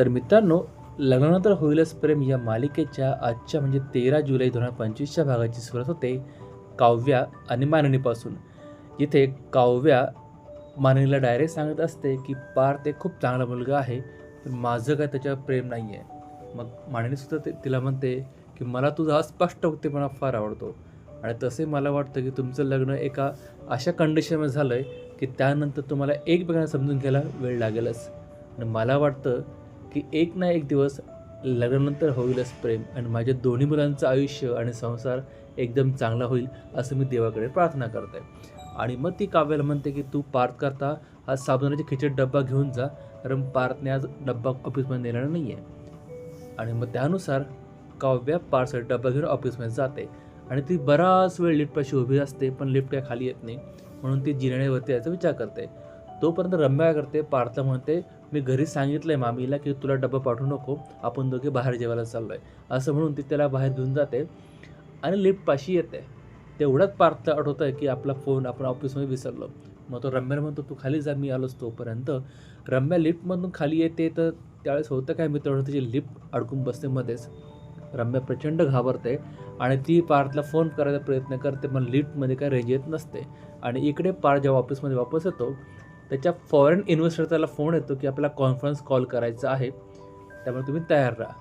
तर मित्रांनो लग्नानंतर होईलच प्रेम या मालिकेच्या आजच्या म्हणजे तेरा जुलै दोन हजार पंचवीसच्या भागाची सुरुवात होते काव्या आणि माननीपासून. इथे काव्या माननीला डायरेक्ट सांगत असते की पार्थ एक खूप चांगला मुलगा आहे पण माझं काय त्याच्यावर प्रेम नाही आहे मग माननीसुद्धा ते तिला म्हणते की मला तुझा हा स्पष्ट वक्तेपणा फार आवडतो. आणि तसे मला वाटतं की तुमचं लग्न एका अशा कंडिशनमध्ये झालं आहे की त्यानंतर तुम्हाला एकमेकांना समजून घ्यायला वेळ लागेलच. आणि मला वाटतं की एक ना एक दिवस लग्नानंतर होईलच प्रेम आणि माझ्या दोन्ही मुलांचं आयुष्य आणि संसार एकदम चांगला होईल असं मी देवाकडे प्रार्थना करते आणि मग ती काव्याला म्हणते की तू पार्थ करता हा साबणाची खिचडी डब्बा घेऊन जा कारण पार्थने आज डब्बा ऑफिसमध्ये नेलेला नाही आहे आणि मग त्यानुसार काव्या पार्सल डब्बा घेऊन ऑफिसमध्ये जाते. आणि ती बराच वेळ लिफ्टपाशी उभी असते पण लिफ्ट काय खाली येत नाही म्हणून ती जिरण्यावरती यायचा विचार करते. तोपर्यंत रम्या करते पार्थला म्हणते मी घरी सांगितलं आहे मामीला की तुला डबा पाठवू नको आपण दोघे बाहेर जेवायला चाललो आहे असं म्हणून ती त्याला बाहेर घेऊन जाते आणि लिफ्टपाशी येते. तेवढ्याच पार्थला आठवतं आहे की आपला फोन आपण ऑफिसमध्ये विसरलो. मग तो रम्याला म्हणतो तू खाली जा मी आलोच तोपर्यंत. रम्या लिफ्टमधून खाली येते तर त्यावेळेस होतं काय मित्रांनो तिची लिफ्ट अडकून बसते मध्येच. रम्या प्रचंड घाबरते आणि ती पार्थला फोन करायचा प्रयत्न करते पण लिफ्टमध्ये काय रेंज येत नसते. आणि इकडे पार्थ जेव्हा ऑफिसमध्ये वापस येतो त्याच्या फॉरेन इन्व्हेस्टर त्याला फोन येतो की आपल्याला कॉन्फरन्स कॉल करायचा आहे. त्यामुळे तुम्ही तयार राहा.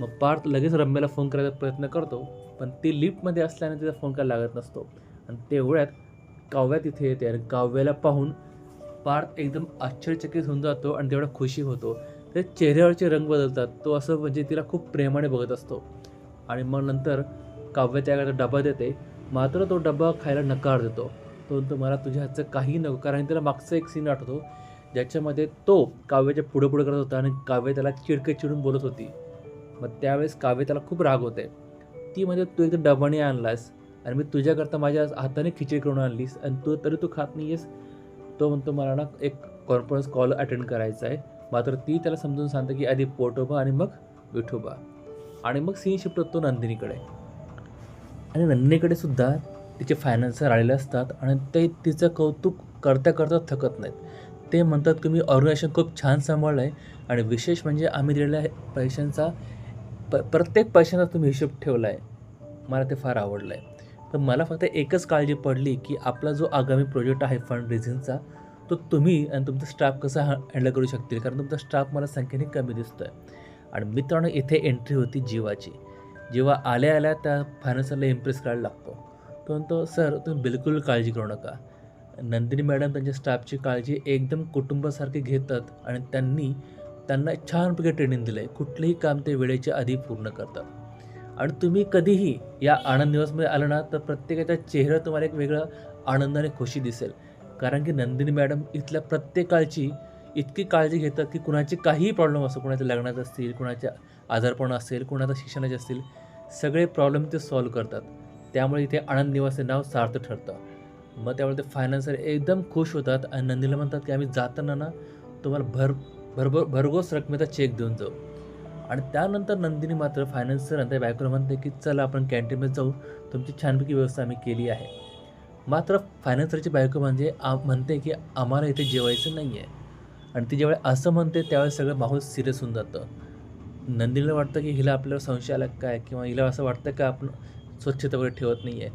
मग पार्थ लगेच रम्याला फोन करायचा प्रयत्न करतो पण ती लिफ्टमध्ये असल्याने तिचा फोन काय लागत नसतो. आणि तेवढ्यात काव्या तिथे येते आणि काव्याला पाहून पार्थ एकदम आश्चर्यचकित होऊन जातो आणि तेवढा खुशी होतो. ते चेहऱ्यावरचे रंग बदलतात. तो असं म्हणजे तिला खूप प्रेमाने बघत असतो. आणि मग नंतर काव्य त्याकडे डबा देते मात्र तो डबा खायला नकार देतो. तो मला तुझ्या हातचं काही नको. कारण त्याला मागचा एक सीन आठवतो ज्याच्यामध्ये तो काव्याच्या पुढं पुढं करत होता आणि काव्य त्याला चिडके चिडून बोलत होती. मग त्यावेळेस काव्य त्याला खूप राग होते. ती म्हणजे तू एकदम डबाने आणलास आणि मी तुझ्याकरता माझ्या हाताने खिचडी करून आणलीस आणि तू तरी तू खात नाही आहेस तो म्हणतो मला ना एक कॉन्फरन्स कॉल अटेंड करायचा आहे. मात्र ती त्याला समजून सांगते की आधी पोटोबा आणि मग विठोबा आणि मग सीन शिफ्ट होतो नंदिनीकडे. आणि नंदिनीकडे सुद्धा तिचे फायनान्सर आलेले असतात आणि ते तिचं कौतुक करता करता थकत नाहीत. ते म्हणतात की मी ऑर्गनायझेशन खूप छान सांभाळलं आहे आणि विशेष म्हणजे आम्ही दिलेल्या पैशांचा प प्रत्येक पैशांचा तुम्ही हिशोब ठेवला आहे मला ते फार आवडलं आहे तर मला फक्त एकच काळजी पडली की आपला जो आगामी प्रोजेक्ट आहे फंड रेझिंगचा तो तुम्ही आणि तुमचा स्टाफ कसा हँडल करू शकतील? कारण तुमचा स्टाफ मला संख्येने कमी दिसतो आहे आणि मित्रांनो इथे एंट्री होती जीवाची. जेव्हा आल्या आल्या त्या फायनान्सरला इम्प्रेस करायला लागतो. तो म्हणतो सर तुम्ही बिलकुल काळजी करू नका. नंदिनी मॅडम त्यांच्या स्टाफची काळजी एकदम कुटुंबासारखी घेतात आणि त्यांनी त्यांना छानपैकी ट्रेनिंग दिलं आहे कुठलंही काम ते वेळेच्या आधी पूर्ण करतात. आणि तुम्ही कधीही या आनंद दिवसमध्ये आलं ना तर प्रत्येकाच्या चेहरा तुम्हाला एक वेगळं आनंद आणि खुशी दिसेल. कारण की नंदिनी मॅडम इथल्या प्रत्येकाची इतकी काळजी घेतात की कुणाचे काहीही प्रॉब्लेम असो कुणाच्या लग्नात असतील कुणाच्या आजारपण असेल कुणाचं शिक्षणाचे असतील सगळे प्रॉब्लेम ते सॉल्व्ह करतात. त्यामुळे इथे आनंद निवासचे नाव सार्थ ठरतं. मग त्यामुळे ते फायनान्सर एकदम खुश होतात आणि नंदीला म्हणतात की आम्ही जाताना ना तुम्हाला भर भरभर भरघोस रकमेचा चेक देऊन जाऊ. आणि त्यानंतर नंदिनी मात्र फायनान्सर आणि त्या बायकोला म्हणते की चला आपण कॅन्टीनमध्ये जाऊ. तुमची छानपैकी व्यवस्था आम्ही केली आहे. मात्र फायनान्सरची बायको म्हणजे आ म्हणते की आम्हाला इथे जेवायचं नाही आहे आणि ती ज्यावेळी असं म्हणते त्यावेळेस सगळं माहोल सिरियस होऊन जातं. नंदिनीला वाटतं की हिला आपल्याला संशय आला काय किंवा हिला असं वाटतं का आपण स्वच्छता वगैरे ठेवत नाही आहे.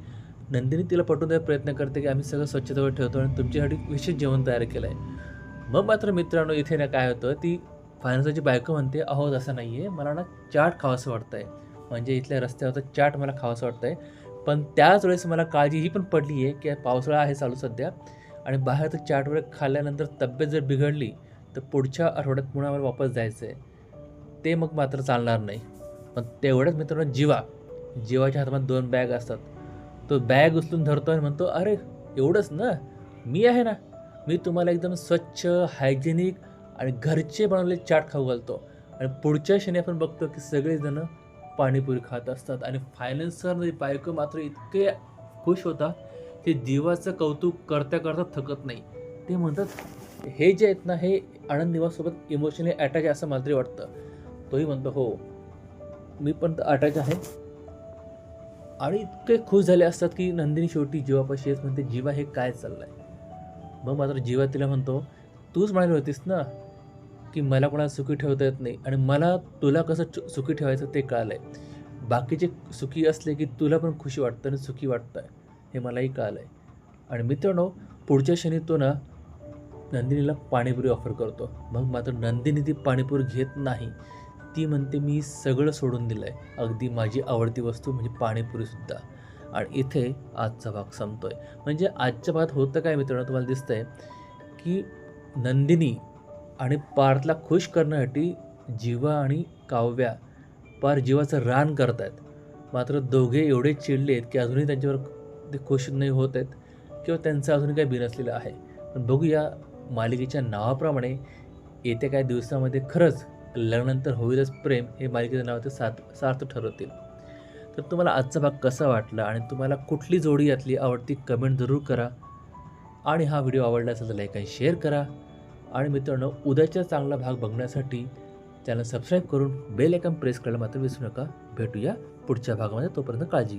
नंदिनी तिला पटवून द्यायचा प्रयत्न करते की आम्ही सगळं स्वच्छता वगैरे ठेवतो आणि तुमच्यासाठी विशेष जेवण तयार केलं आहे मग मात्र मित्रांनो इथे ना काय होतं ती फायनान्सरची बायको म्हणते अहो असं नाही आहे मला ना चाट खावंसं वाटतं आहे म्हणजे इथल्या रस्त्यावरचं चाट मला खावंसं वाटतं आहे पण त्याच वेळेस मला काळजी ही पण पडली आहे की पावसाळा आहे चालू सध्या. आणि बाहेर तर चाट वगैरे खाल्ल्यानंतर तब्येत जर बिघडली तर पुढच्या आठवड्यात पुन्हा मला वापस जायचं आहे ते मग मात्र चालणार नाही. पण तेवढंच मित्रांनो जीवा. जीवाच्या हातामध्ये दोन बॅग असतात. तो बॅग उचलून धरतो आणि म्हणतो अरे एवढंच ना? मी आहे ना? मी तुम्हाला एकदम स्वच्छ हायजेनिक आणि घरचे बनवलेले चाट खाऊ घालतो. आणि पुढच्या क्षणी आपण बघतो की सगळेजणं पाणीपुरी खात असतात. आणि फायनान्सर बायको मात्र इतके खुश होता की जीवाचं कौतुक करता करता थकत नाही. ते म्हणतात हे जे आहेत ना हे आनंद निवाससोबत इमोशनली अटॅच आहे असं मला तरी वाटतं. तोही म्हणतो हो मी पण अटॅच आहे. आणि इतके खुश झाले असतात की नंदिनी शेवटी जीवापाशी येत म्हणते जीवा हे काय चाललं आहे मग मात्र जीवा तिला म्हणतो तूच म्हणाली होतीस ना की मला कोणाला सुखी ठेवता येत नाही आणि मला तुला कसं चु- सुखी ठेवायचं ते कळलं आहे बाकीचे सुखी असले की तुला पण खुशी वाटतं आणि सुखी वाटतं आहे हे मलाही कळलं आहे आणि मित्रांनो पुढच्या क्षणी तो ना नंदिनीला पाणीपुरी ऑफर करतो. मग मात्र नंदिनी ती पाणीपुरी घेत नाही. ती म्हणते मी सगळं सोडून दिलं आहे अगदी माझी आवडती वस्तू म्हणजे पाणीपुरीसुद्धा आणि इथे आजचा भाग संपतो आहे म्हणजे आजच्या भागात होतं काय मित्रांनो तुम्हाला दिसतंय की नंदिनी आणि पार्थला खुश करण्यासाठी जीवा आणि काव्या पार जीवाचं रान करत आहेत मात्र दोघे एवढे चिडले आहेत की अजूनही त्यांच्यावर ते खुश नाही होत आहेत किंवा त्यांचं अजून काही बिनसलेलं आहे. पण बघूया मालिकेच्या नावाप्रमाणे येत्या काही दिवसामध्ये खरंच लग्नानंतर होईलच प्रेम हे मालिकेचं नाव ते सात सार्थ ठरवतील. तर तुम्हाला आजचा भाग कसा वाटला आणि तुम्हाला कुठली जोडी यातली आवडती कमेंट जरूर करा. आणि हा व्हिडिओ आवडला असेल तर लाईक आणि शेअर करा. आणि मित्रांनो उद्याचा चांगला भाग बघण्यासाठी चॅनल सबस्क्राईब करून बेल आयकॉन प्रेस करायला मात्र विसरू नका. भेटूया पुढच्या भागामध्ये तोपर्यंत काळजी